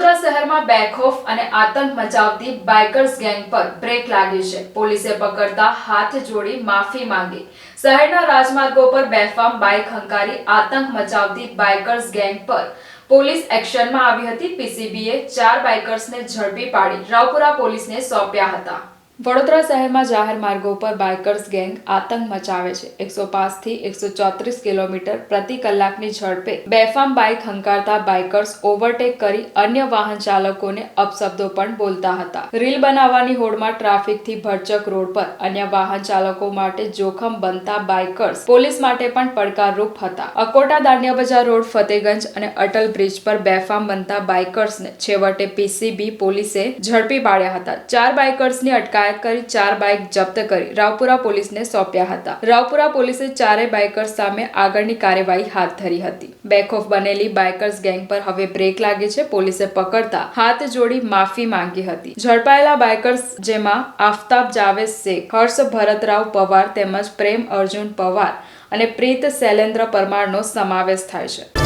શહેરમાં બેકહોફ અને આતંક મચાવતી બાઇકર્સ ગેંગ પર બ્રેક લાગી છે. પોલીસે પકડતા હાથ જોડી માફી માંગી. શહેરના રાજમાર્ગો પર બેફામ બાઇક હંકારી આતંક મચાવતી બાઇકર્સ ગેંગ પર પોલીસ એક્શનમાં આવી હતી. પીસીબીએ ચાર બાઇકર્સને ઝડપી પાડી. રાવપુરા પોલીસને સોંપ્યા હતા. વડોદરા શહેરમાં જાહેર માર્ગો પર બાઇકર્સ ગેંગ આતંક મચાવે છે. એકસો થી એકસો ચોત્રીસ કિલોમીટર પ્રતિ કલાકની ઝડપે બેફામ બાઇક હંકારતા બાઇકર્સ ઓવરટેક કરી અન્ય વાહન ચાલકોને અપશબ્દો પણ બોલતા હતા. રીલ બનાવવાની હોડમાં ટ્રાફિકથી ભરચક રોડ પર અન્ય વાહન ચાલકો માટે જોખમ બનતા બાઇકર્સ પોલીસ માટે પણ પડકારરૂપ હતા. અકોટા દાંડિયા બજાર રોડ, ફતેગંજ અને અટલ બ્રિજ પર બેફામ બનતા બાઇકર્સને છેવટે પીસીબી પોલીસે ઝડપી પાડ્યા હતા. ચાર બાઇકર્સની અટકાયત કરી ચાર બાઇક જપ્ત કરી. રાવપુરા પોલીસને સોંપ્યા હતા. રાવપુરા પોલીસે ચારે બાઇકર્સ સામે આગળની કાર્યવાહી હાથ ધરી હતી. બેકઓફ બનેલી બાઇકર્સ ગેંગ પર હવે બ્રેક લાગે છે પોલીસે પકડતા હાથ જોડી માફી માંગી હતી. ઝડપાયેલા બાઇકર્સ જેમાં આફતાબ જાવેદ શેખ, હર્ષ ભરતરાવ પવાર તેમજ પ્રેમ અર્જુન પવાર અને પ્રીત શૈલેન્દ્ર પરમારનો સમાવેશ થાય છે.